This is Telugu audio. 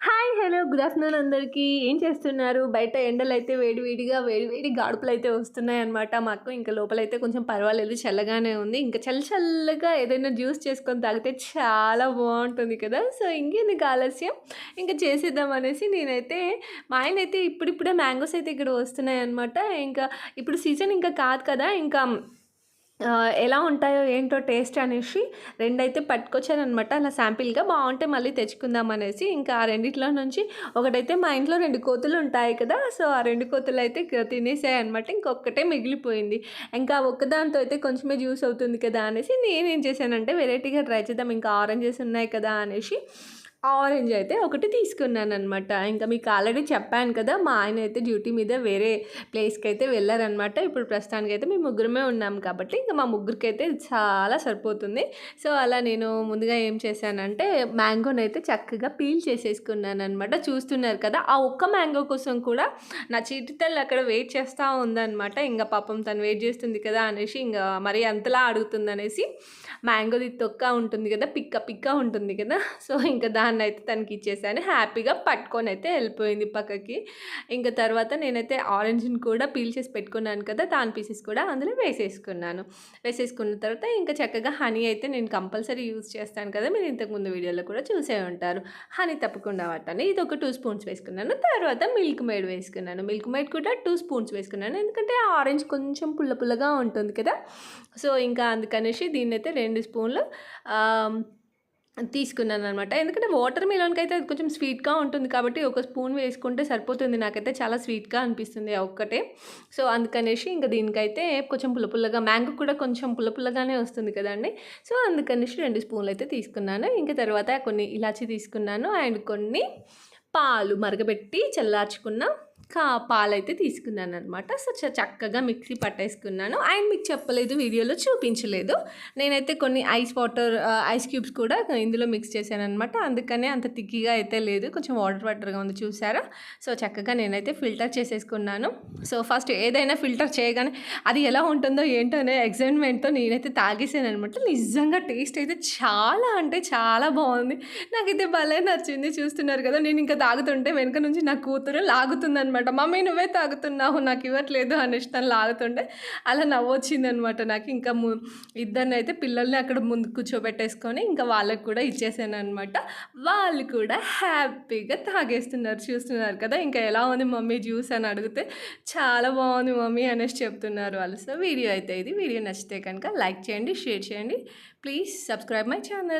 హాయ్ హలో గుడ్ ఆఫ్టర్నూన్ అందరికీ. ఏం చేస్తున్నారు? బయట ఎండలు అయితే వేడివేడిగా వేడివేడి గాడుపులు అయితే వస్తున్నాయి అనమాట మాకు ఇంకా లోపలైతే కొంచెం పర్వాలేదు చల్లగానే ఉంది. ఇంకా చల్ల చల్లగా ఏదైనా జ్యూస్ చేసుకొని తాగితే చాలా బాగుంటుంది కదా. సో ఇంకెందుకు ఆలస్యం? ఇంకా చేసేద్దాం అనేసి నేనైతే మా ఆయన అయితే ఇప్పుడిప్పుడే మ్యాంగోస్ అయితే ఇక్కడ వస్తున్నాయి అనమాట ఇంకా ఇప్పుడు సీజన్ ఇంకా కాదు కదా. ఇంకా ఎలా ఉంటాయో ఏంటో టేస్ట్ అనేసి రెండైతే పట్టుకొచ్చానమాట అలా శాంపిల్గా బాగుంటే మళ్ళీ తెచ్చుకుందాం అనేసి ఇంకా ఆ రెండిట్లో నుంచి ఒకటైతే మా ఇంట్లో రెండు కోతులు ఉంటాయి కదా సో ఆ రెండు కోతులు అయితే తినేసాయి అనమాట ఇంకొకటే మిగిలిపోయింది. ఇంకా ఒక్కదాంతో అయితే కొంచెమే జ్యూస్ అవుతుంది కదా అనేసి నేనేం చేశానంటే వెరైటీగా ట్రై చేద్దాం. ఇంకా ఆరెంజెస్ ఉన్నాయి కదా అనేసి ఆరెంజ్ అయితే ఒకటి తీసుకున్నాను అనమాట ఇంకా మీకు ఆల్రెడీ చెప్పాను కదా మా ఆయన అయితే డ్యూటీ మీద వేరే ప్లేస్కి అయితే వెళ్ళారనమాట ఇప్పుడు ప్రస్తుతానికి అయితే మేము ముగ్గురమే ఉన్నాం కాబట్టి ఇంకా మా ముగ్గురికి అయితే చాలా సరిపోతుంది. సో అలా నేను ముందుగా ఏం చేశానంటే మ్యాంగోని అయితే చక్కగా పీల్ చేసేసుకున్నాను అనమాట చూస్తున్నారు కదా ఆ ఒక్క మ్యాంగో కోసం కూడా నా చీటితల్లి అక్కడ వెయిట్ చేస్తూ ఉందన్నమాట. ఇంకా పాపం తను వెయిట్ చేస్తుంది కదా అనేసి ఇంకా మరి అంతలా అడుగుతుంది అనేసి మ్యాంగోది తొక్క ఉంటుంది కదా పిక్క పిక్క ఉంటుంది కదా. సో ఇంకా దాని దాన్ని అయితే తనకి ఇచ్చేసాను హ్యాపీగా పట్టుకొని అయితే వెళ్ళిపోయింది పక్కకి. ఇంకా తర్వాత నేనైతే ఆరెంజ్ని కూడా పీల్ చేసి పెట్టుకున్నాను కదా దాని పీసెస్ కూడా అందులో వేసేసుకున్నాను. వేసేసుకున్న తర్వాత ఇంకా చక్కగా హనీ అయితే నేను కంపల్సరీ యూజ్ చేస్తాను కదా మీరు ఇంతకుముందు వీడియోలో కూడా చూసే ఉంటారు. హనీ తప్పకుండా పట్టాను ఇది ఒక టూ స్పూన్స్ వేసుకున్నాను. తర్వాత మిల్క్ మేడ్ వేసుకున్నాను. మిల్క్ మేడ్ కూడా టూ స్పూన్స్ వేసుకున్నాను. ఎందుకంటే ఆరెంజ్ కొంచెం పుల్ల పుల్లగా ఉంటుంది కదా. సో ఇంకా అందుకనేసి దీన్నైతే రెండు స్పూన్లు తీసుకున్నాను అనమాట ఎందుకంటే వాటర్ మిలన్కి అయితే అది కొంచెం స్వీట్గా ఉంటుంది కాబట్టి ఒక స్పూన్ వేసుకుంటే సరిపోతుంది. నాకైతే చాలా స్వీట్గా అనిపిస్తుంది ఒక్కటే. సో అందుకనేసి ఇంకా దీనికైతే కొంచెం పుల్లపుల్లగా మ్యాంగో కూడా కొంచెం పుల్లపుల్లగానే వస్తుంది కదండి. సో అందుకనేసి రెండు స్పూన్లు అయితే తీసుకున్నాను. ఇంకా తర్వాత కొన్ని ఇలాచి తీసుకున్నాను. అండ్ కొన్ని పాలు మరగబెట్టి చల్లార్చుకున్న కా పాలైతే తీసుకున్నాను అనమాట సో చ- చక్కగా మిక్సీ పట్టేసుకున్నాను. అండ్ మీకు చెప్పలేదు వీడియోలో చూపించలేదు. నేనైతే కొన్ని ఐస్ వాటర్ ఐస్ క్యూబ్స్ కూడా ఇందులో మిక్స్ చేశాను అనమాట అందుకనే అంత తిక్కిగా అయితే లేదు. కొంచెం వాటర్ వాటర్గా ఉంది చూసారా? సో చక్కగా నేనైతే ఫిల్టర్ చేసేసుకున్నాను. సో ఫస్ట్ ఏదైనా ఫిల్టర్ చేయగానే అది ఎలా ఉంటుందో ఏంటో అనే ఎగ్జైట్మెంట్తో నేనైతే తాగేసాను అనమాట నిజంగా టేస్ట్ అయితే చాలా అంటే చాలా బాగుంది. నాకైతే భలే నచ్చింది. చూస్తున్నారు కదా నేను ఇంకా తాగుతుంటే వెనక నుంచి నా కూతురు లాగుతుంది అనమాట మమ్మీ నువ్వే తాగుతున్నావు నాకు ఇవ్వట్లేదు అనేసి తను లాగుతుంటే అలా నవ్వొచ్చింది అనమాట నాకు. ఇంకా ము ఇద్దరిని అయితే పిల్లల్ని అక్కడ ముందు కూర్చోబెట్టేసుకొని ఇంకా వాళ్ళకి కూడా ఇచ్చేసాను అనమాట వాళ్ళు కూడా హ్యాపీగా తాగేస్తున్నారు. చూస్తున్నారు కదా ఇంకా ఎలా ఉంది మమ్మీ జ్యూస్ అని అడిగితే చాలా బాగుంది మమ్మీ అనేసి చెప్తున్నారు వాళ్ళు. సో వీడియో అయితే ఇది. వీడియో నచ్చితే కనుక లైక్ చేయండి షేర్ చేయండి. Please subscribe my channel.